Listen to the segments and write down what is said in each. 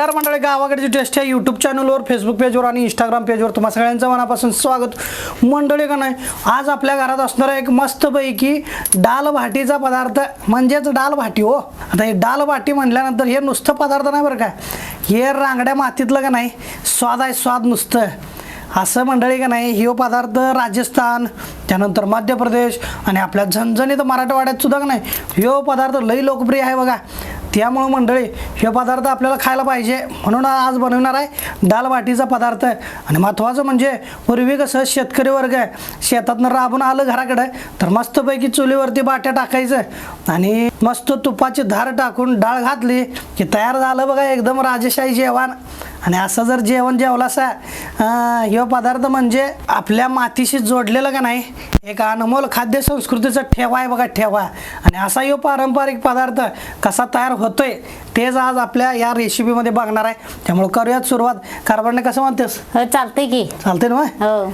नमस्कार मंडळी गावाकडची टेस्ट या यूट्यूब चॅनलवर फेसबुक पेजवर आणि इंस्टाग्राम पेजवर तुम्हा सगळ्यांचं मनापासून स्वागत. मंडळी का नाही आज आपल्या घरात असणारा एक मस्तपैकी डाल भाटीचा पदार्थ म्हणजेच डाल भाटी हो. आता हे डाल भाटी म्हणल्यानंतर हे नुसतं पदार्थ नाही बरं का. हे रांगड्या मातीतलं का नाही स्वाद आहे स्वाद नुसतं. असं मंडळी का नाही हे पदार्थ राजस्थान त्यानंतर मध्य प्रदेश आणि आपल्या झणझणीत मराठवाड्यात सुद्धा का नाही हे पदार्थ लई लोकप्रिय आहे बघा. त्यामुळं मंडळी हे पदार्थ आपल्याला खायला पाहिजे. म्हणून आज बनवणार आहे दालबाटीचा पदार्थ. आणि महत्त्वाचं म्हणजे पूर्वी कसं शेतकरी वर्ग आहे शेतातनं राबून आलं घराकडे तर मस्तपैकी चुलीवरती बाट्या टाकायचं. आणि मस्त तुपाची धार टाकून डाळ घातली की तयार झालं बघा एकदम राजेशाही जेवण. आणि असं जर जेवण जेवलं असा ह्यो पदार्थ म्हणजे आपल्या मातीशी जोडलेलं का नाही एक अनमोल खाद्य संस्कृतीचा ठेवा आहे बघा ठेवा. आणि असा ह्यो पारंपरिक पदार्थ कसा तयार होतोय तेच आज आपल्या या रेसिपीमध्ये बघणार आहे. त्यामुळे करूयात सुरुवात. कारभारने कसं म्हणतेस? हो चालतंय की. चालते ना मग? हो.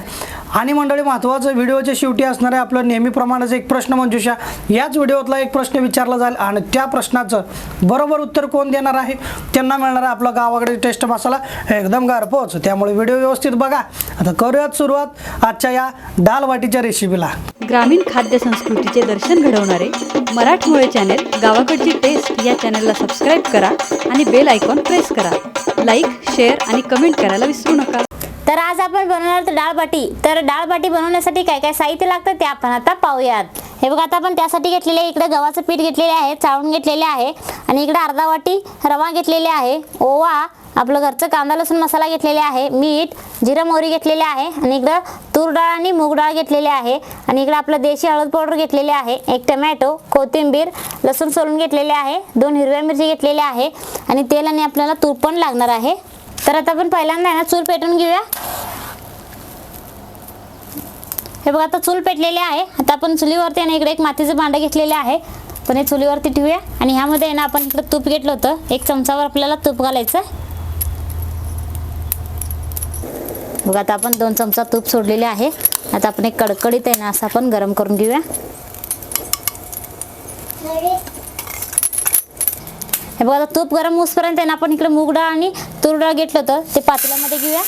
आणि मंडळी महत्त्वाचं व्हिडिओच्या शेवटी असणार आहे आपलं नेहमीप्रमाणेच एक प्रश्न मंजुषा. याच व्हिडिओतला एक प्रश्न विचारला जाईल आणि त्या प्रश्नाचं बरोबर उत्तर कोण देणार आहे? त्यांना मिळणार आहे आपला गावाकडे टेस्ट मसाला. एकदम घरपोच त्यामुळे व्हिडिओ व्यवस्थित बघा. आता करूयात सुरुवात आजच्या या दाल वाटीच्या रेसिपीला ग्रामीण खाद्य संस्कृतीचे दर्शन घडवणारे मराठमोळे चॅनेल गावाकडची टेस्ट या चॅनेलला सबस्क्राईब करा आणि बेल आयकॉन प्रेस करा. लाईक शेअर आणि कमेंट करायला विसरू नका. तर आज आपण बनवणार तर डाळ बाटी. तर डाळ बाटी बनवण्यासाठी काय काय साहित्य लागतं ते आपण आता पाहूयात. हे बघा आता आपण त्यासाठी घेतलेले आहे इकडे गव्हाचं पीठ घेतलेले आहे चाळून घेतलेले आहे आणि इकडे अर्धा वाटी रवा घेतलेले आहे ओवा आपलं घरचं कांदा लसूण मसाला घेतलेले आहे मीठ जिरं मोहरी घेतलेले आहे आणि इकडं तूर डाळ आणि मूग डाळ घेतलेले आहे आणि इकडं आपलं देशी हळद पावडर घेतलेले आहे एक टमॅटो कोथिंबीर लसूण सोलून घेतलेले आहे दोन हिरव्या मिरची घेतलेल्या आहे आणि तेल आणि आपल्याला तूप पण लागणार आहे. तर आता आपण पहिल्यांदा आहे ना चूल पेटून घेऊया. हे बघा आता चूल पेटलेले आहे. आता आपण चुलीवरती आहे ना इकडे एक मातीचं भांडं घेतलेलं आहे. पण हे चुलीवरती ठेवूया. आणि ह्यामध्ये आहे ना आपण इकडे तूप घेतलं होतं. एक चमचावर आपल्याला तूप घालायचं बघा आता आपण दोन चमचा तूप सोडलेले आहे. आता आपण एक कडकडीत आहे ना असं आपण गरम करून घेऊया. हे बघा आता तूप गरम होसपर्यंत आहे ना आपण इकडे मूग डाळ आणि तूर डाळ घेतलं होतं. ते पातेल्यामध्ये घेऊया.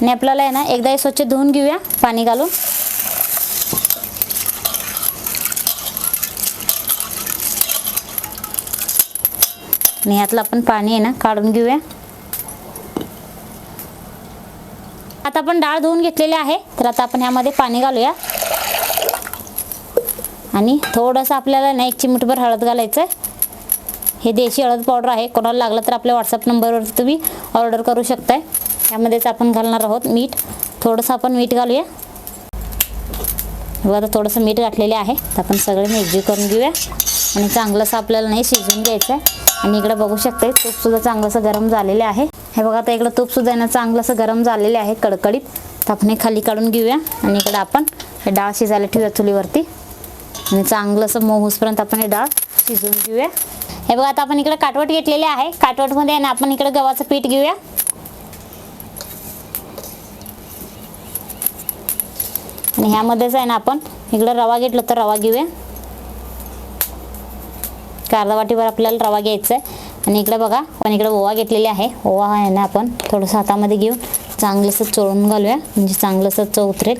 आणि आपल्याला आहे ना एकदा हे स्वच्छ धुवून घेऊया पाणी घालून. आणि ह्यातलं आपण पाणी आहे ना काढून घेऊया. आता आपण डाळ धुवून घेतलेली आहे. तर आता आपण ह्यामध्ये पाणी घालूया. आणि थोडंसं आपल्याला ना एक चिमटभर हळद घालायचं आहे हे देशी हळद पावडर आहे. कोणाला लागलं तर आपल्या व्हॉट्सअप नंबरवर तुम्ही ऑर्डर करू शकताय. त्यामध्येच आपण घालणार आहोत मीठ. थोडंसं आपण मीठ घालूया. बघा आता थोडंसं मीठ घातलेले आहे. तर आपण सगळे मिरची करून घेऊया. आणि चांगलंसं आपल्याला नाही शिजवून घ्यायचं आहे आणि इकडे बघू शकते तूपसुद्धा चांगलंसं गरम झालेलं आहे. हे बघा आता इकडं तूपसुद्धा आहे ना चांगलं असं गरम झालेले आहे कडकडीत. तर आपण हे खाली काढून घेऊया. आणि इकडं आपण हे डाळ शिजायला ठेवूया चुलीवरती. आणि चांगलं असं मोहूसपर्यंत आपण हे डाळ शिजवून घेऊया. हे बघा आता आपण इकडं काटवट घेतलेले आहे. काटवटमध्ये आहे ना आपण इकडं गव्हाचं पीठ घेऊया. आणि ह्यामध्येच आहे ना आपण इकडं रवा घेतलं तर रवा घेऊया. अर्धा वाटीवर आपल्याला रवा घ्यायचा आहे आणि इकडे बघा आपण इकडे ओवा घेतलेली आहे. ओवा आहे ना आपण थोडंसं हातामध्ये घेऊन चांगलंसं चोळून घालूया म्हणजे चांगलंसं चव उतरेल.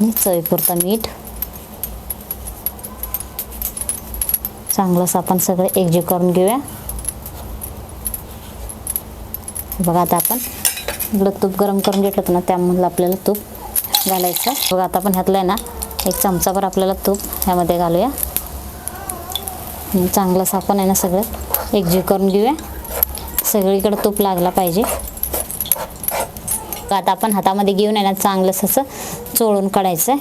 आणि चवीपुरता मीठ. चांगलंसं आपण सगळं एकजीव करून घेऊया. बघा आता आपण इकडं तूप गरम करून घेतलं ना त्यामधलं आपल्याला तूप घालायचं. बघा आता आपण ह्यातलं आहे ना एक चमचाभर आपल्याला तूप ह्यामध्ये घालूया. चांगलं चांगलंसं आपण आहे ना सगळं. एकजीव करून घेऊया. सगळीकडे तूप लागला पाहिजे. आता आपण हातामध्ये घेऊन आहे ना चांगलंच असं चोळून काढायचं आहे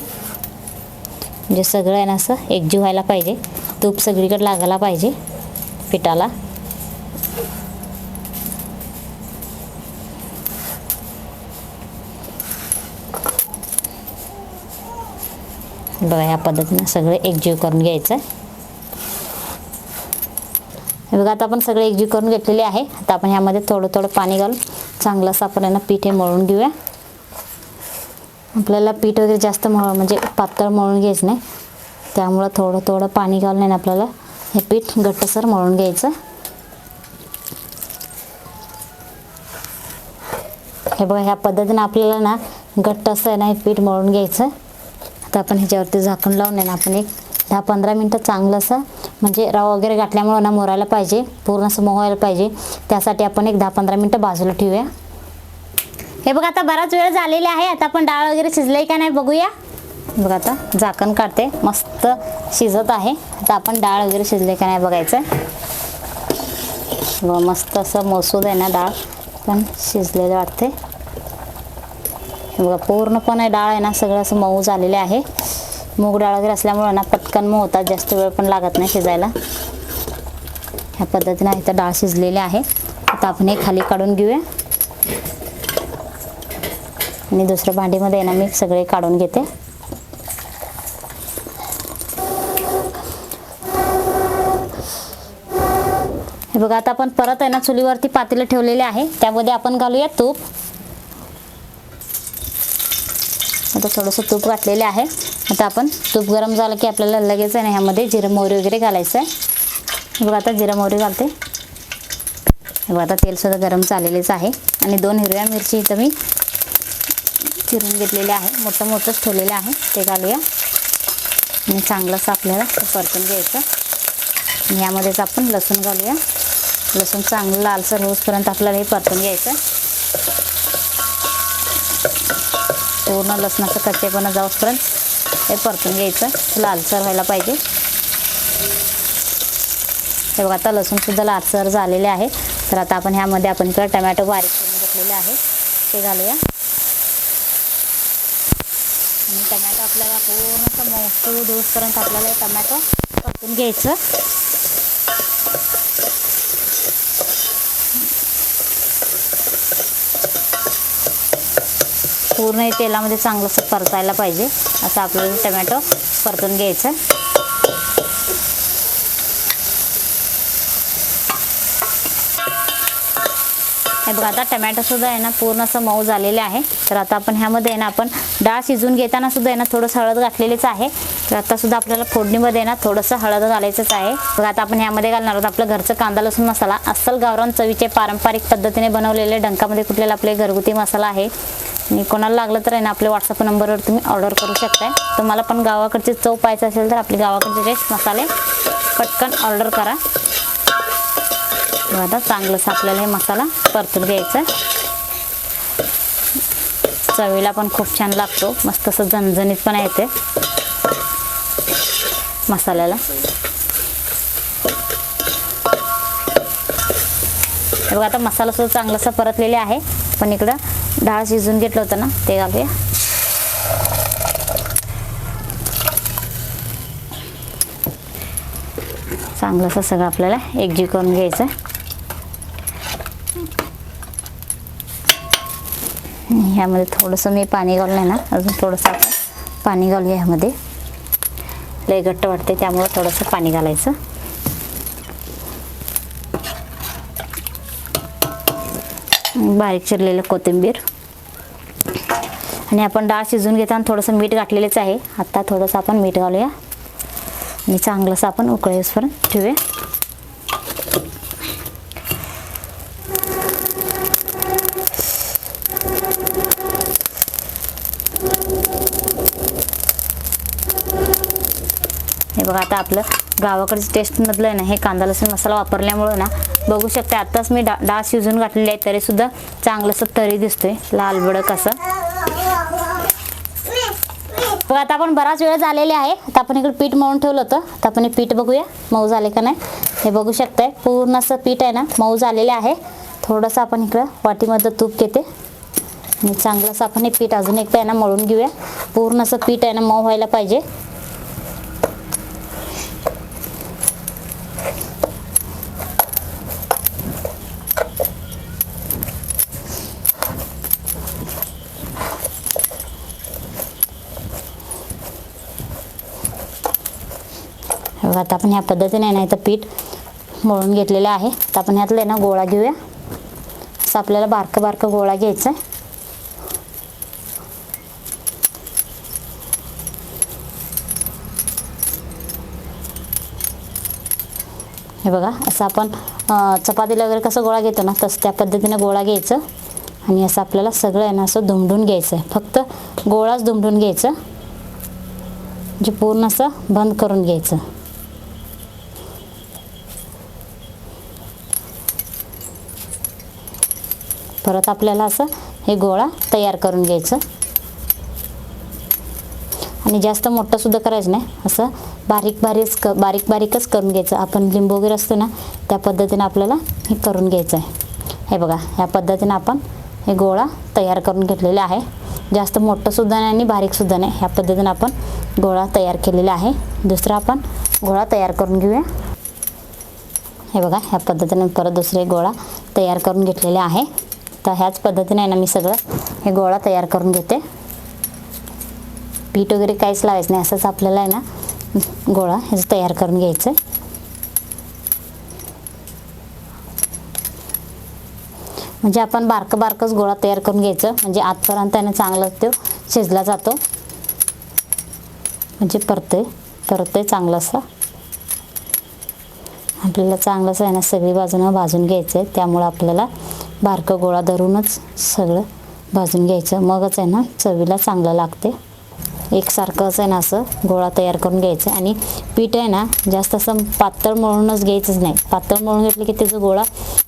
म्हणजे सगळं आहे ना असं एकजीव व्हायला पाहिजे. तूप सगळीकडे लागायला पाहिजे पिठाला. बघा ह्या पद्धतीनं सगळं एकजीव करून घ्यायचं आहे हे बघा आता आपण सगळे एकजीव करून घेतलेले आहे. आता आपण ह्यामध्ये थोडं थोडं पाणी घालून चांगलं असं आपण यांना पीठ हे मळून घेऊया. आपल्याला पीठ वगैरे जास्त मळ म्हणजे पातळ मळून घ्यायचं नाही. त्यामुळं थोडं थोडं पाणी घालून आहे ना आपल्याला हे पीठ घट्टसर मळून घ्यायचं. हे बघा ह्या पद्धतीनं आपल्याला ना घट्ट असं आहे ना हे पीठ मळून घ्यायचं. तर आपण ह्याच्यावरती झाकण लावून आहे ना आपण एक दहा पंधरा मिनटं चांगलं असं म्हणजे रवा वगैरे घातल्यामुळं ना मोरायला पाहिजे पूर्ण असं मोहायला पाहिजे. त्यासाठी आपण एक दहा पंधरा मिनटं बाजूला ठेवूया. हे बघा आता बराच वेळ झालेला आहे. आता आपण डाळ वगैरे शिजले का नाही बघूया. बघा आता झाकण काढते. मस्त शिजत आहे. आता आपण डाळ वगैरे शिजले का नाही बघायचं. मस्त असं मसूद आहे ना डाळ पण शिजलेलं वाटते हे बघा पूर्णपणे डाळ आहे ना सगळं असं मऊ झालेले आहे. मूग डाळ वगैरे असल्यामुळं ना पटकन मऊ होतात जास्त वेळ पण लागत नाही शिजायला. ह्या पद्धतीने इथं डाळ शिजलेली आहे. आता आपण हे खाली काढून घेऊया. आणि दुसऱ्या भांडीमध्ये आहे ना मी सगळे काढून घेते. हे बघा आता आपण परत आहे ना चुलीवरती पातेलं ठेवलेले आहे. त्यामध्ये आपण घालूया तूप. आता थोडंसं तूप घातलेले आहे. आता आपण तूप गरम झालं की आपल्याला लगेच आहे ना ह्यामध्ये जिरं मोहरी वगैरे घालायचं आहे. बघा आता जिरं मोहरी घालते. बघा आता तेलसुद्धा गरम झालेलेच आहे. आणि दोन हिरव्या मिरची इथं मी चिरून घेतलेले आहे. मोठं मोठंच ठेवलेलं आहे. ते घालूया. आणि चांगलंच आपल्याला परतून घ्यायचं. यामध्येच आपण लसूण घालूया. लसूण चांगलं लालसर होईपर्यंत आपल्याला हे परतून घ्यायचं पूर्ण लसणाचं कच्चेपणा जाऊपर्यंत हे परतून घ्यायचं. लालसर व्हायला पाहिजे. हे बघा आता लसूणसुद्धा लालसर झालेले आहे. तर आता आपण ह्यामध्ये आपण इकडं टमॅटो बारीक करून घेतलेले आहे. ते घालूया. आणि टमॅटो आपल्याला पूर्ण मौसूद होईपर्यंत आपल्याला टमॅटो परतून घ्यायचं. पूर्ण हे तेलामध्ये चांगलंसं परतायला पाहिजे. असं आपल्याला टमॅटो परतून घ्यायचं. हे बघा आता टमॅटोसुद्धा आहे ना पूर्ण असं मऊ झालेले आहे. तर आता आपण ह्यामध्ये आहे ना आपण डाळ शिजून घेताना सुद्धा आहे ना थोडंसं हळद घातलेलीच आहे. तर आता सुद्धा आपल्याला फोडणीमध्ये आहे ना थोडंसं हळद घालायचंच आहे. बघा आता आपण ह्यामध्ये घालणार आहोत आपलं घरचं कांदा लसूण मसाला. अस्सल गावरान चवीचे पारंपरिक पद्धतीने बनवलेले डंकामध्ये कुठलेला आपले घरगुती मसाला आहे. आणि कोणाला लागलं तर आहे ना आपल्या व्हॉट्सअप नंबरवर तुम्ही ऑर्डर करू शकताय. तुम्हाला पण गावाकडची चव पाहायचं असेल तर आपले गावाकडचे टेस्ट मसाले पटकन ऑर्डर करा. आता चांगलंसं आपल्याला हे मसाला परतून घ्यायचा. चवीला पण खूप छान लागतो. मस्त असं झणझणीत पण येते मसाल्याला. बघा आता मसाला सुद्धा चांगलासा परतलेला आहे. पण इकडं डाळ शिजून घेतलं होतं ना ते घालूया. चांगलं असं सगळं आपल्याला एकजीव करून घ्यायचं ह्यामध्ये थोडंसं मी पाणी घालून आहे ना अजून थोडंसं आपण पाणी घालूया ह्यामध्ये. लय घट्ट वाटते त्यामुळं थोडंसं पाणी घालायचं. बारीक चिरलेलं कोथिंबीर. आणि आपण डाळ शिजून घेताना थोडंसं मीठ घातलेलंच आहे. आत्ता थोडंसं आपण मीठ घालूया. आणि चांगलंसं आपण उकळेसपर्यंत ठेवूया. हे बघा आता आपलं गावाकडचं टेस्टमधलं आहे ना हे कांदा लसूण मसाला वापरल्यामुळं ना बघू शकते आत्ताच मी डा डास शिजून घातलेले आहे तरीसुद्धा चांगलंसं तरी दिसतोय लाल बडक असं. बघा आता आपण बराच वेळ झालेले आहे. आता आपण इकडे पीठ मळून ठेवलं होतं. आता आपण हे पीठ बघूया मऊ झाले का नाही? हे बघू शकताय पूर्ण असं पीठ आहे ना मऊ झालेले आहे. थोडंसं आपण इकडं वाटीमध्ये तूप घेते. आणि चांगलंसं आपण हे पीठ अजून एकदा आहे ना मळून घेऊया. पूर्ण असं पीठ आहे ना मऊ व्हायला पाहिजे. आता आपण ह्या पद्धतीने ना इथं पीठ मळून घेतलेलं आहे. तर आपण ह्यातलं आहे ना गोळा घेऊया. असं आपल्याला बारकं बारकं गोळा घ्यायचा आहे हे बघा असं आपण चपातीला वगैरे कसं गोळा घेतो ना तसं त्या पद्धतीने गोळा घ्यायचं. आणि असं आपल्याला सगळं आहे ना असं धुमडून घ्यायचं आहे फक्त गोळाच धुमडून घ्यायचं. जे पूर्ण असं बंद करून घ्यायचं. परत आपल्याला असं हे गोळा तयार करून घ्यायचं. आणि जास्त मोठंसुद्धा करायचं नाही. असं बारीक बारीक क बारीक बारीकच करून घ्यायचं. आपण लिंबू वगैरे असतो ना त्या पद्धतीने आपल्याला हे करून घ्यायचं आहे हे बघा ह्या पद्धतीने आपण हे गोळा तयार करून घेतलेले आहे. जास्त मोठंसुद्धा नाही आणि बारीकसुद्धा नाही. ह्या पद्धतीने आपण गोळा तयार केलेला आहे. दुसरा आपण गोळा तयार करून घेऊया. हे बघा ह्या पद्धतीने परत दुसरे गोळा तयार करून घेतलेले आहे. तर ह्याच पद्धतीने आहे ना मी सगळं हे गोळा तयार करून घेते. पीठ वगैरे काहीच लावायचं नाही असंच आपल्याला आहे ना गोळा ह्याचं तयार करून घ्यायचं आहे म्हणजे आपण बारकं बारकंच गोळा तयार करून घ्यायचं म्हणजे आतपर्यंत त्याने चांगलं तो शिजला जातो. म्हणजे परते परते चांगलं असं. आपल्याला चांगलंच आहे ना सगळी बाजूनं भाजून घ्यायचं आहे त्यामुळं आपल्याला बारकं गोळा धरूनच सगळं भाजून घ्यायचं. मगच आहे ना चवीला चांगलं लागते. एकसारखंच आहे ना असं गोळा तयार करून घ्यायचं. आणि पीठ आहे ना जास्त असं पातळ मळूनच घ्यायचंच नाही. पातळ मळून घेतलं की त्याचा गोळा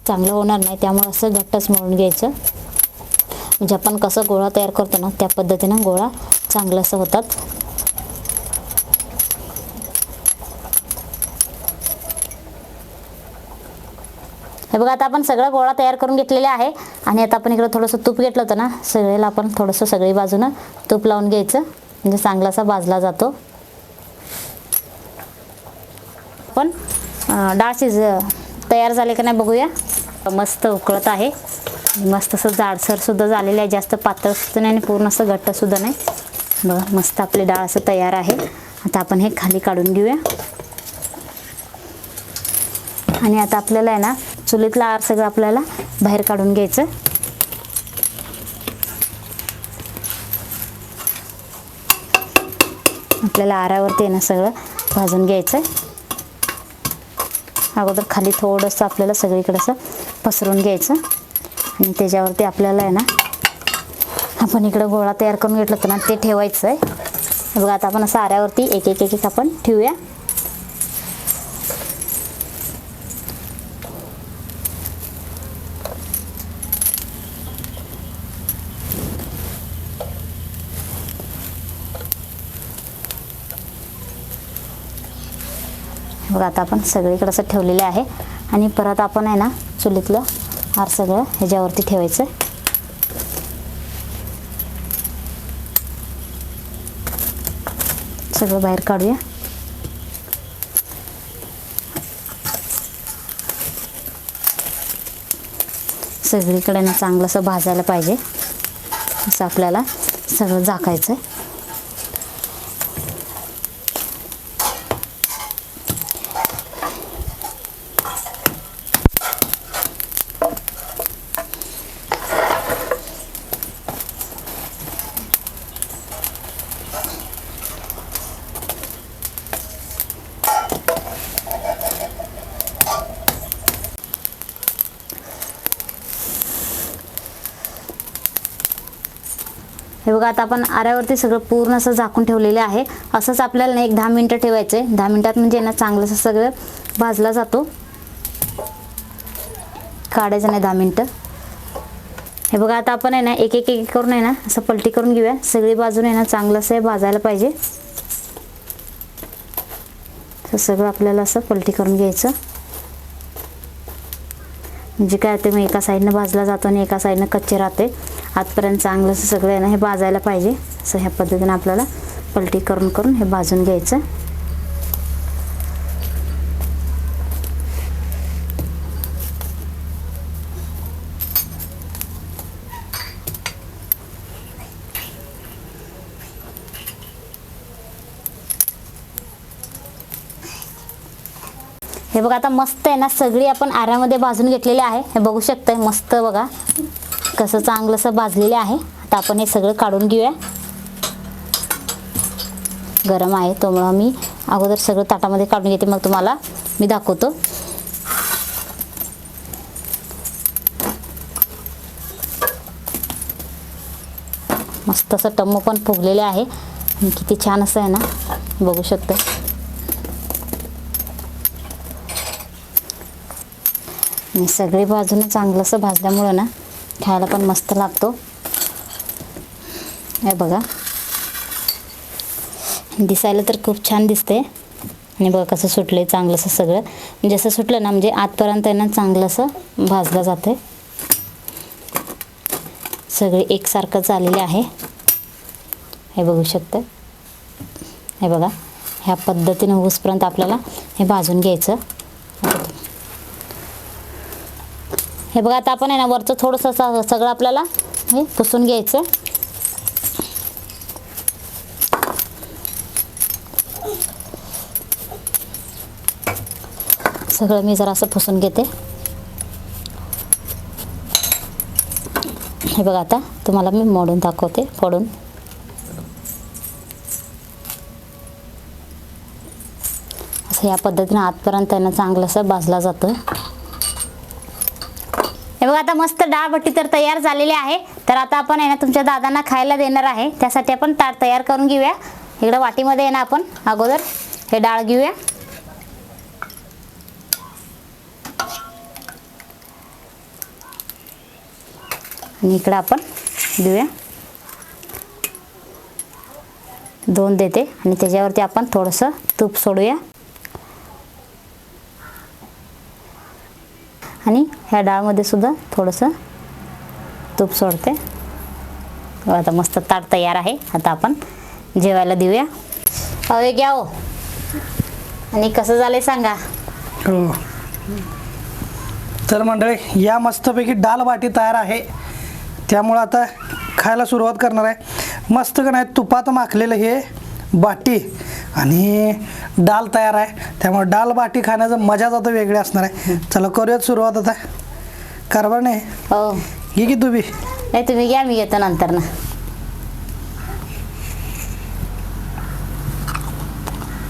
चांगला होणार नाही. त्यामुळे असं घट्टच मळून घ्यायचं. म्हणजे आपण कसं गोळा तयार करतो ना त्या पद्धतीनं गोळा चांगलं असं होतात. हे बघा आता आपण सगळा गोळा तयार करून घेतलेला आहे. आणि आता आपण इकडं थोडंसं तूप घेतलं होतं ना सगळ्याला आपण थोडंसं सगळी बाजूनं तूप लावून घ्यायचं. म्हणजे चांगलासा भाजला जातो. आपण डाळ शिज तयार झाले का नाही बघूया. मस्त उकळत आहे. मस्त असं जाडसरसुद्धा झालेलं आहे. जास्त पातळ सुद्धा नाही आणि पूर्ण असं घट्टसुद्धा नाही. बघा मस्त आपली डाळ असं तयार आहे. आता आपण हे खाली काढून घेऊया. आणि आता आपल्याला आहे ना चुलीतलं आर सगळं आपल्याला बाहेर काढून घ्यायचं. आपल्याला आरावरती येणं ना सगळं भाजून घ्यायचं. अगोदर खाली थोडंसं आपल्याला सगळीकडे असं पसरून घ्यायचं. आणि त्याच्यावरती आपल्याला आहे ना आपण इकडं गोळा तयार करून घेतलं तर ना ते ठेवायचं आहे बघा आता आपण असं आऱ्यावरती एक एक एक एक आपण ठेवूया. बघा आता आपण सगळीकडे असं ठेवलेले आहे. आणि परत आपण आहे ना चुलीतलं हार सगळं ह्याच्यावरती ठेवायचं. सगळं बाहेर काढूया. सगळीकडे ना चांगलं असं भाजायला पाहिजे. असं आपल्याला सगळं झाकायचं आहे बघा आता आपण आऱ्यावरती सगळं पूर्ण असं झाकून ठेवलेलं आहे. असंच आपल्याला ना एक दहा मिनटं ठेवायचं आहे दहा मिनटात म्हणजे ना चांगलं असं सगळं भाजला जातो. काढायचं नाही दहा मिनटं. हे बघा आता आपण आहे ना एक एक एक करून आहे ना असं पलटी करून घेऊया. सगळी बाजून आहे ना चांगलं असं हे भाजायला पाहिजे. तर सगळं आपल्याला असं पलटी करून घ्यायचं. म्हणजे काय होते मग एका साईडनं भाजला जातो आणि एका साईडनं कच्चे राहते. आतपर्यंत चांगलं असं सगळं आहे ना हे भाजायला पाहिजे. असं ह्या पद्धतीने आपल्याला पलटी करून करून हे भाजून घ्यायचं. हे बघा आता मस्त आहे ना सगळी आपण आऱ्यामध्ये भाजून घेतलेली आहे. हे बघू शकतंय मस्त बघा. कसं चांगलंसं भाजलेलं आहे आता आपण हे सगळं काढून घेऊया. गरम आहे त्यामुळं मी अगोदर सगळं ताटामध्ये काढून घेते मग तुम्हाला मी दाखवतो. मस्त असं टम्मू पण फुगलेले आहे. किती छान असं आहे ना बघू शकतो. मी सगळे बाजूने चांगलंसं भाजल्यामुळं ना खायला पण मस्त लागतो. हे बघा. दिसायला तर खूप छान दिसते आणि बघा कसं सुटलं आहे चांगलंसं सगळं. म्हणजे असं सुटलं ना म्हणजे आतपर्यंत आहे ना चांगलं असं भाजलं जाते सगळे एकसारखं चाललेले आहे. हे बघू शकतं. हे बघा. ह्या पद्धतीनं होसपर्यंत आपल्याला हे भाजून घ्यायचं. हे बघा आता आपण आहे ना वरचं थोडंसं असं सगळं आपल्याला हे पुसून घ्यायचं. सगळं मी जरा असं पुसून घेते. हे बघा आता तुम्हाला मी मोडून दाखवते फोडून. असं या पद्धतीनं आतपर्यंत त्यांना चांगलंसं चांगलं असं भाजला जातं. बघा आता मस्त डाळ भट्टी तर तयार झालेली आहे. तर आता आपण आहे ना तुमच्या दादांना खायला देणार आहे. त्यासाठी आपण ताट तयार करून घेऊया. इकडं वाटीमध्ये आहे ना आपण अगोदर हे डाळ घेऊया. आणि इकडं आपण देऊया. दोन देते. आणि त्याच्यावरती आपण थोडंसं तूप सोडूया. आणि ह्या डाळमध्ये सुद्धा थोडंसं तूप सोडते. आता मस्त ताट तयार आहे. आता आपण जेवायला देऊया. अवे घ्या हो. आणि कसं झालंय सांगा. हो. तर मंडळी या मस्तपैकी डाल बाटी तयार आहे. त्यामुळं आता खायला सुरुवात करणार आहे. मस्त का नाही तुपात माखलेलं हे बाटी आणि डाल तयार आहे. त्यामुळे डाल बाटी खाण्याचं मजाच आता वेगळी असणार आहे. चला करूयात सुरुवात आता. कारभार नाही? हो. घे की तुम्ही नाही तुम्ही घ्या मी घेतो नंतर ना.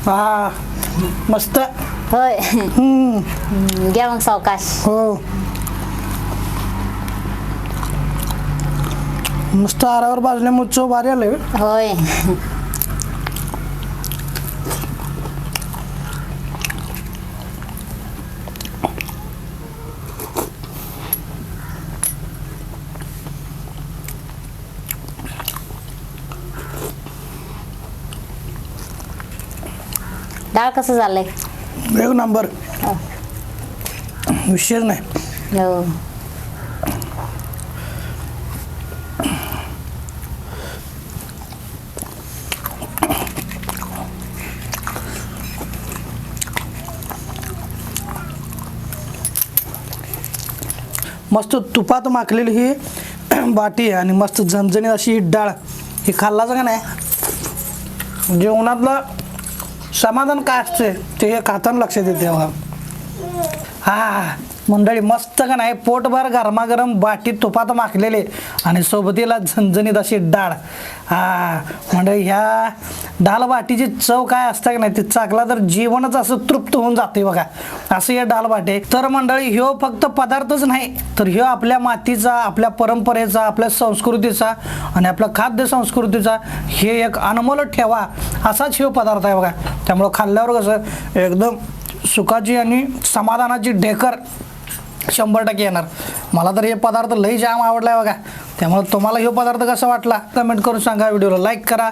हा मस्त. होय. हम्म, घ्या मग सावकाश. हो. मस्त आरावर भाजल्यामुळे चव भारी आलं. होय. डाळ कसं झालंय? एक नंबर. विषयच नाही. हो. मस्त तुपात माखलेली ही बाटी आणि मस्त झणझणीत अशी ही डाळ. ही खाल्लाच का नाही? जेवणातलं समाधान काय असते? ते हे खाताना लक्षात येते हा. मंडळी मस्त का नाही? पोटभर गरमागरम बाटी तुपात माखलेले आणि सोबतीला झणझणीत अशी डाळ. हा मंडळी ह्या डाळ बाटीची चव काय असते का नाही? ते चाकला तर जीवनच असं तृप्त होऊन जाते बघा. असं हे डाळ बाटे तर मंडळी ह्यो फक्त पदार्थच नाही तर ह्यो आपल्या मातीचा आपल्या परंपरेचा आपल्या संस्कृतीचा आणि आपल्या खाद्य संस्कृतीचा हे एक अनमोल ठेवा असाच ह्यो पदार्थ आहे बघा. त्यामुळं खाल्ल्यावर कसं एकदम सुखाची आणि समाधानाची ढेकर शंभर टक्के येणार. मला तर हे पदार्थ लई जाम आवडला आहे बघा. त्यामुळे तुम्हाला हे पदार्थ कसा वाटला कमेंट करून सांगा. व्हिडिओला लाईक करा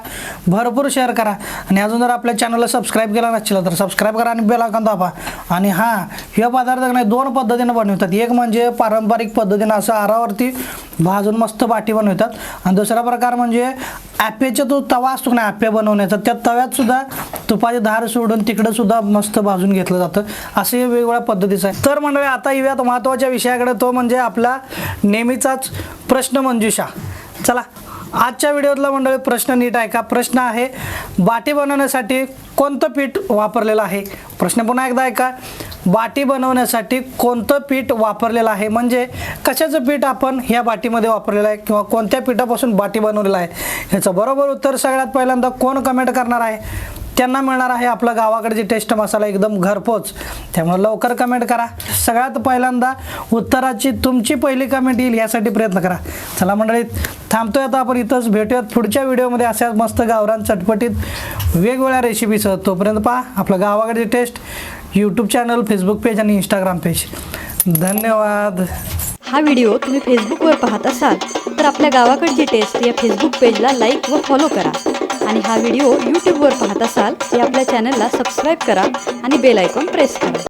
भरपूर शेअर करा. आणि अजून जर आपल्या चॅनलला सबस्क्राईब केला नसेल तर सबस्क्राईब करा आणि बेल आयकॉन दाबा. आणि हां हे पदार्थ नाही दोन पद्धतीनं बनवतात. एक म्हणजे पारंपरिक पद्धतीनं असं आरावरती भाजून मस्त बाटी बनवतात. आणि दुसरा प्रकार म्हणजे ॲपेचा तो तवा असतो ना ॲपे बनवण्याचा त्या तव्यात सुद्धा तुपाची धार सोडून तिकडं सुद्धा मस्त भाजून घेतलं जातं. असे वेगवेगळ्या पद्धतीचं आहे. तर मंडळी आता येऊयात महत्त्वाच्या विषयाकडे. तो म्हणजे आपला नेहमीचाच प्रश्न मंजुषा. चला आजच्या व्हिडिओतला मंडळी प्रश्न नीट आहे का प्रश्न आहे बाटी बनवण्यासाठी कोणतं पीठ वापरलेलं आहे? प्रश्न पुन्हा एकदा ऐका. बाटी बनवण्यासाठी कोणतं पीठ वापरलेलं आहे? म्हणजे कशाचं पीठ आपण ह्या बाटीमध्ये वापरलेलं आहे किंवा कोणत्या पिठापासून बाटी बनवलेलं आहे? ह्याचं बरोबर उत्तर सगळ्यात पहिल्यांदा कोण कमेंट करणार आहे? त्यांना मिळणार आहे आपला गावाकडचे टेस्ट मसाला एकदम घरपोच. त्यामुळे लवकर कमेंट करा. सगळ्यात पहिल्यांदा उत्तराची तुमची पहिली कमेंट येईल यासाठी प्रयत्न करा. चला मंडळीत थांबतोय आता आपण इथंच. भेटूयात पुढच्या व्हिडिओमध्ये अशाच मस्त गावरान चटपटीत वेगवेगळ्या रेसिपीसह तोपर्यंत पहा आपलं गावाकडचे taste YouTube channel Facebook page आणि इंस्टाग्राम पेज धन्यवाद. हा व्हिडिओ तुम्ही फेसबुकवर पाहत असाल तर आपल्या गावाकडची टेस्ट या फेसबुक पेजला लाईक व फॉलो करा. आणि हा व्हिडिओ यूट्यूबवर पाहत असाल तर आपल्या चॅनलला सबस्क्राईब करा आणि बेल आयकॉन प्रेस करा.